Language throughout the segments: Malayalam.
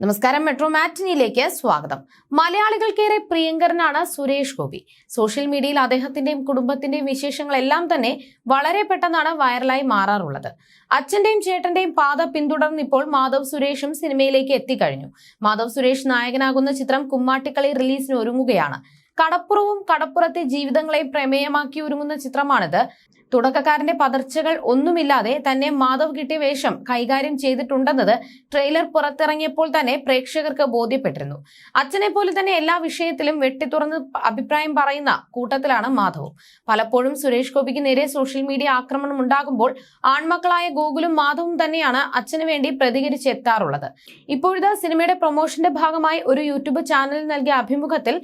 നമസ്കാരം മെട്രോ മാറ്റിനിയിലേക്ക് സ്വാഗതം. മലയാളികൾക്കേറെ പ്രിയങ്കരനാണ് സുരേഷ് ഗോപി. സോഷ്യൽ മീഡിയയിൽ അദ്ദേഹത്തിന്റെയും കുടുംബത്തിന്റെയും വിശേഷങ്ങളെല്ലാം തന്നെ വളരെ പെട്ടെന്നാണ് വൈറലായി മാറാറുള്ളത്. അച്ഛന്റെയും ചേട്ടന്റെയും പാത പിന്തുടർന്ന് ഇപ്പോൾ മാധവ് സുരേഷും സിനിമയിലേക്ക് എത്തിക്കഴിഞ്ഞു. മാധവ് സുരേഷ് നായകനാകുന്ന ചിത്രം കുമ്മാട്ടിക്കളി റിലീസിന് ഒരുങ്ങുകയാണ്. കടപ്പുറവും കടപ്പുറത്തെ ജീവിതങ്ങളെയും പ്രമേയമാക്കി ഒരുങ്ങുന്ന ചിത്രമാണിത്. തുടക്കക്കാരന്റെ പതർച്ചകൾ ഒന്നുമില്ലാതെ തന്നെ മാധവ് കിട്ടിയ വേഷം കൈകാര്യം ചെയ്തിട്ടുണ്ടെന്നത് ട്രെയിലർ പുറത്തിറങ്ങിയപ്പോൾ തന്നെ പ്രേക്ഷകർക്ക് ബോധ്യപ്പെട്ടിരുന്നു. അച്ഛനെ പോലെ തന്നെ എല്ലാ വിഷയത്തിലും വെട്ടിത്തുറന്ന് അഭിപ്രായം പറയുന്ന കൂട്ടത്തിലാണ് മാധവും. പലപ്പോഴും സുരേഷ് ഗോപിക്ക് നേരെ സോഷ്യൽ മീഡിയ ആക്രമണം ഉണ്ടാകുമ്പോൾ ആൺമക്കളായ ഗോകുലും മാധവും തന്നെയാണ് അച്ഛന് വേണ്ടി പ്രതികരിച്ചെത്താറുള്ളത്. ഇപ്പോഴത്തെ സിനിമയുടെ പ്രൊമോഷന്റെ ഭാഗമായി ഒരു യൂട്യൂബ് ചാനലിൽ നൽകിയ അഭിമുഖത്തിൽ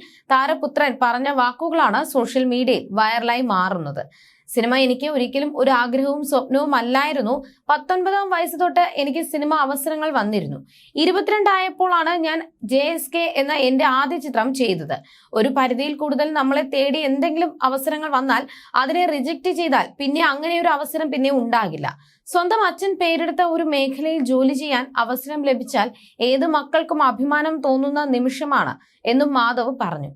താരപുത്രൻ പറഞ്ഞ വാക്കുകളാണ് സോഷ്യൽ മീഡിയയിൽ വൈറലായി മാറുന്നത്. സിനിമ എനിക്ക് ഒരിക്കലും ഒരു ആഗ്രഹവും സ്വപ്നവും അല്ലായിരുന്നു. പത്തൊൻപതാം വയസ്സ് തൊട്ട് എനിക്ക് സിനിമ അവസരങ്ങൾ വന്നിരുന്നു. ഇരുപത്തിരണ്ടായപ്പോഴാണ് ഞാൻ ജെ എസ് കെ എന്ന എന്റെ ആദ്യ ചിത്രം ചെയ്തത്. ഒരു പരിധിയിൽ കൂടുതൽ നമ്മളെ തേടി എന്തെങ്കിലും അവസരങ്ങൾ വന്നാൽ അതിനെ റിജക്റ്റ് ചെയ്താൽ പിന്നെ അങ്ങനെ ഒരു അവസരം പിന്നെ ഉണ്ടാകില്ല. സ്വന്തം അച്ഛൻ പേരെടുത്ത ഒരു മേഖലയിൽ ജോലി ചെയ്യാൻ അവസരം ലഭിച്ചാൽ ഏത് മക്കൾക്കും അഭിമാനം തോന്നുന്ന നിമിഷമാണ് എന്നും മാധവ് പറഞ്ഞു.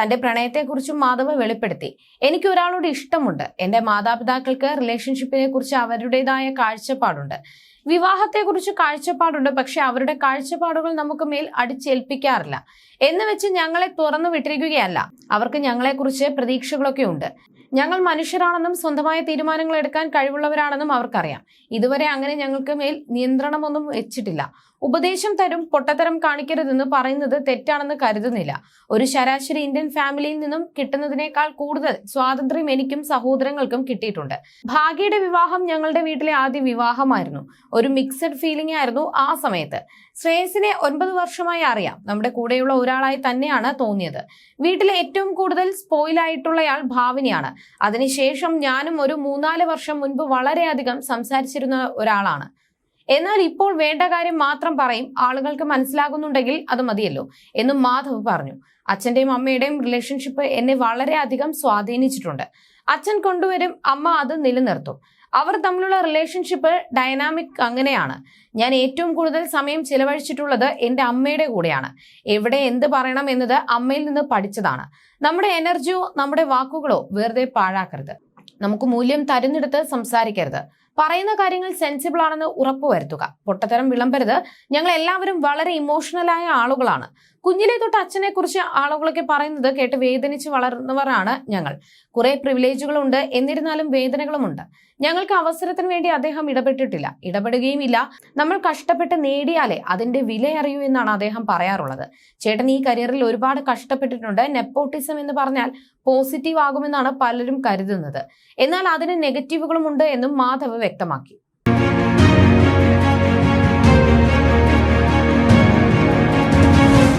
തന്റെ പ്രണയത്തെക്കുറിച്ചും മാധവ് വെളിപ്പെടുത്തി. എനിക്ക് ഒരാളോട് ഇഷ്ടമുണ്ട്. എന്റെ മാതാപിതാക്കൾക്ക് റിലേഷൻഷിപ്പിനെ കുറിച്ച് അവരുടേതായ കാഴ്ചപ്പാടുണ്ട്. വിവാഹത്തെക്കുറിച്ച് കാഴ്ചപ്പാടുണ്ട് പക്ഷെ അവരുടെ കാഴ്ചപ്പാടുകൾ നമുക്ക് മേൽ അടിച്ചേൽപ്പിക്കാറില്ല. എന്ന് വെച്ച് ഞങ്ങളെ തുറന്നു വിട്ടിരിക്കുകയല്ല. അവർക്ക് ഞങ്ങളെക്കുറിച്ച് പ്രതീക്ഷകളൊക്കെ ഉണ്ട്. ഞങ്ങൾ മനുഷ്യരാണെന്നും സ്വന്തമായ തീരുമാനങ്ങൾ എടുക്കാൻ കഴിവുള്ളവരാണെന്നും അവർക്കറിയാം. ഇതുവരെ അങ്ങനെ ഞങ്ങൾക്ക് മേൽ നിയന്ത്രണമൊന്നും വെച്ചിട്ടില്ല. ഉപദേശം തരും പൊട്ടത്തരം കാണിക്കരുതെന്ന് പറയുന്നത് തെറ്റാണെന്ന് കരുതുന്നില്ല. ഒരു ശരാശരി ഇന്ത്യൻ ഫാമിലിയിൽ നിന്നും കിട്ടുന്നതിനേക്കാൾ കൂടുതൽ സ്വാതന്ത്ര്യം എനിക്കും സഹോദരങ്ങൾക്കും കിട്ടിയിട്ടുണ്ട്. ഭാഗ്യയുടെ വിവാഹം ഞങ്ങളുടെ വീട്ടിലെ ആദ്യ വിവാഹമായിരുന്നു. ഒരു മിക്സഡ് ഫീലിംഗ് ആയിരുന്നു ആ സമയത്ത്. ശ്രേയസിനെ ഒൻപത് വർഷമായി അറിയാം. നമ്മുടെ കൂടെയുള്ള ഒരാളായി തന്നെയാണ് തോന്നിയത്. വീട്ടിലെ ഏറ്റവും കൂടുതൽ സ്പോയിലായിട്ടുള്ളയാൾ ഭാവിനിയാണ്. അതിനുശേഷം ഞാനും ഒരു മൂന്നാൽ വർഷം മുൻപ് വളരെയധികം സംസാരിച്ചിരുന്ന ഒരാളാണ്. എന്നാൽ ഇപ്പോൾ വേണ്ട കാര്യം മാത്രം പറയും. ആളുകൾക്ക് മനസ്സിലാകുന്നുണ്ടെങ്കിൽ അത് മതിയല്ലോ എന്നും മാധവ് പറഞ്ഞു. അച്ഛന്റെയും അമ്മയുടെയും റിലേഷൻഷിപ്പ് എന്നെ വളരെയധികം സ്വാധീനിച്ചിട്ടുണ്ട്. അച്ഛൻ കൊണ്ടുവരും അമ്മ അത് നിലനിർത്തും. അവർ തമ്മിലുള്ള റിലേഷൻഷിപ്പ് ഡൈനാമിക് അങ്ങനെയാണ്. ഞാൻ ഏറ്റവും കൂടുതൽ സമയം ചിലവഴിച്ചിട്ടുള്ളത് എന്റെ അമ്മയുടെ കൂടെയാണ്. എവിടെ എന്ത് പറയണം എന്നത് അമ്മയിൽ നിന്ന് പഠിച്ചതാണ്. നമ്മുടെ എനർജിയോ നമ്മുടെ വാക്കുകളോ വെറുതെ പാഴാക്കരുത്. നമുക്ക് മൂല്യം തരുന്നിടത്ത് സംസാരിക്കരുത്. പറയുന്ന കാര്യങ്ങൾ സെൻസിബിൾ ആണെന്ന് ഉറപ്പുവരുത്തുക പൊട്ടത്തരം വിളമ്പരുത്. ഞങ്ങൾ എല്ലാവരും വളരെ ഇമോഷണലായ ആളുകളാണ്. കുഞ്ഞിലെ തൊട്ട് അച്ഛനെ കുറിച്ച് ആളുകളൊക്കെ പറയുന്നത് കേട്ട് വേദനിച്ച് വളർന്നവരാണ് ഞങ്ങൾ. കുറെ പ്രിവിലേജുകളുണ്ട് എന്നിരുന്നാലും വേദനകളുമുണ്ട്. ഞങ്ങൾക്ക് അവസരത്തിന് വേണ്ടി അദ്ദേഹം ഇടപെട്ടിട്ടില്ല. ഇടപെടുകയും ഇല്ല നമ്മൾ കഷ്ടപ്പെട്ട് നേടിയാലേ അതിന്റെ വില അറിയൂ എന്നാണ് അദ്ദേഹം പറയാറുള്ളത്. ചേട്ടൻ ഈ കരിയറിൽ ഒരുപാട് കഷ്ടപ്പെട്ടിട്ടുണ്ട്. നെപ്പോട്ടിസം എന്ന് പറഞ്ഞാൽ പോസിറ്റീവ് ആകുമെന്നാണ് പലരും കരുതുന്നത്. എന്നാൽ അതിന് നെഗറ്റീവുകളും ഉണ്ട് എന്നും മാധവ് വ്യക്തമാക്കി.